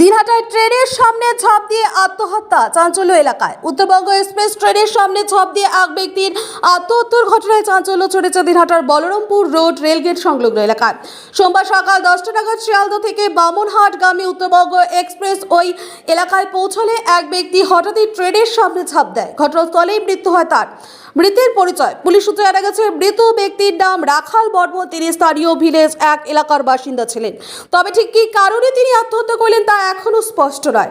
দিনহাটায় ট্রেনের সামনে ঝাঁপ দিয়ে আত্মহত্যা চাঞ্চল্য এলাকায়। উত্তরবঙ্গ এক্সপ্রেস ট্রেনের সামনে ঝাঁপ দিয়ে এক ব্যক্তির আত্মহত্যার ঘটনায় চাঞ্চল্য ছড়েছে দিনহাটার বলরামপুর রোড রেলগেট সংলগ্ন এলাকায়। সোমবার সকাল দশটা নাগাদ শিয়ালদা থেকে বামনহাটগামী উত্তরবঙ্গ এক্সপ্রেস ওই এলাকায় পৌঁছলে এক ব্যক্তি হঠাৎই ট্রেনের সামনে ঝাঁপ দেয়। ঘটনাস্থলেই মৃত্যু হয় তার। মৃতের পরিচয়। পুলিশ সূত্রে জানা গেছে, মৃত ব্যক্তির নাম রাখাল বর্মন। তিনি স্থানীয় ভিলেজ এক এলাকার বাসিন্দা ছিলেন। তবে ঠিক কী কারণে তিনি আত্মহত্যা করলেন তা এখনও স্পষ্ট নয়।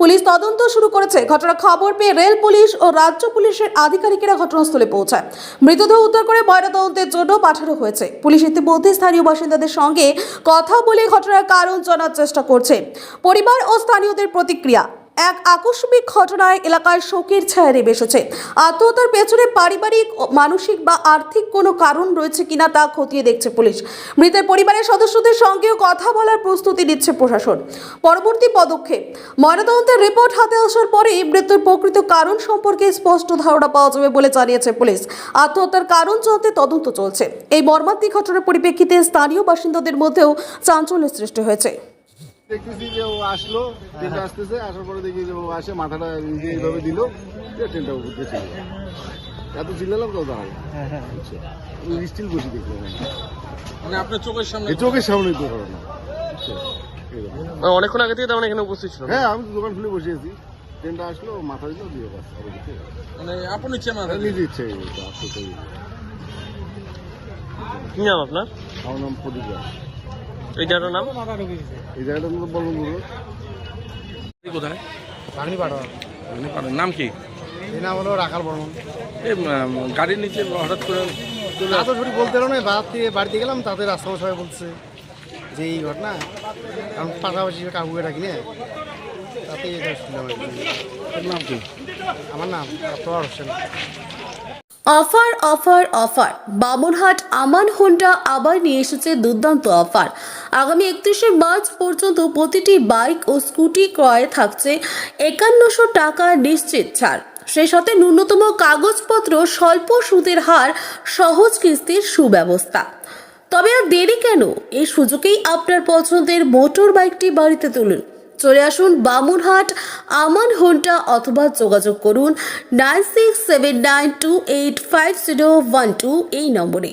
পুলিশ তদন্ত শুরু করেছে। ঘটনার খবর পেয়ে রেল পুলিশ ও রাজ্য পুলিশের আধিকারিকেরা ঘটনাস্থলে পৌঁছায়। মৃতদেহ উদ্ধার করে ময়নাতদন্তের জন্য পাঠানো হয়েছে। পুলিশ ইতিমধ্যে স্থানীয় বাসিন্দাদের সঙ্গে কথা বলে ঘটনার কারণ জানার চেষ্টা করছে। পরিবার ও স্থানীয়দের প্রতিক্রিয়া। এক আকস্মিক ঘটনায় এলাকায় শোকের ছায়া নেমে এসেছে। আত্মহত্যার পেছনে পারিবারিক, মানসিক বা আর্থিক কোনো কারণ রয়েছে কিনা তা খতিয়ে দেখছে পুলিশ। মৃতের পরিবারের সদস্যদের সঙ্গেও কথা বলার প্রস্তুতি নিচ্ছে প্রশাসন। পরবর্তী পদক্ষেপ। ময়নাতদন্তের রিপোর্ট হাতে আসার পরেই মৃত্যুর প্রকৃত কারণ সম্পর্কে স্পষ্ট ধারণা পাওয়া যাবে বলে জানিয়েছে পুলিশ। আত্মহত্যার কারণ জানতে তদন্ত চলছে। এই মর্মান্তিক ঘটনার পরিপ্রেক্ষিতে স্থানীয় বাসিন্দাদের মধ্যেও চাঞ্চল্য সৃষ্টি হয়েছে। দেখতেছি যে ও আসলো ট্রেনটা আসতেছে আসার পরে দেখি যে ও আসে মাথাটা নিজে এইভাবে দিল দিয়ে ট্রেনটা উপর চলে এত চিল্লালাম তো দাঁড়ায় স্টিল বসে দেখলাম। মানে আপনার চোখের সামনে চোখের সামনে তো করো না। বুঝছ? মানে অনেকক্ষণ আগে থেকে তার মানে এখানে উপস্থিত ছিল হ্যাঁ আমি তো দোকান খুলে বসে আছি। ট্রেনটা আসলো ও মাথা দিল দিয়ে বাস মানে আপন ইচ্ছে মাথা আর নিজে ইচ্ছে হয়ে কি নাম আপনার? আমার নাম প্রদীপ দাস। এই জায়গাটার নাম? এই জায়গাটার মতো বলব কোথায়? ভাগনি পাঠক নাম কি? এই নাম হলো রাখাল বর্মন। এই গাড়ির নিচে হঠাৎ করে তা তো বলতে পারো না বাড়ি থেকে বাড়িতে গেলাম তাদের রাস্তা সবাই বলছে যে এই ঘটনা। কারণ পাশাপাশি কাকুকে ডাকি না। তাতে এটা শুনলাম নাম কি? আমার নাম Aftar Hossain. Offer offer offer. Bamanhat, Aman Honda আবার নিয়ে এসেছে দুর্দান্ত অফার। আগামী একত্রিশে মার্চ পর্যন্ত প্রতিটি বাইক ও স্কুটি ক্রয়ে থাকছে একান্নশো টাকা নিশ্চিত ছাড়। সেই সাথে ন্যূনতম কাগজপত্র স্বল্প সুদের হার, সহজ কিস্তির সুব্যবস্থা। তবে আর দেরি কেন? এই সুযোগেই আপনার পছন্দের মোটর বাইকটি বাড়িতে তুলুন। চলে আসুন বামুনহাট আমান হোনটা অথবা যোগাযোগ করুন nine six seven nine two eight five zero one two এই নম্বরে।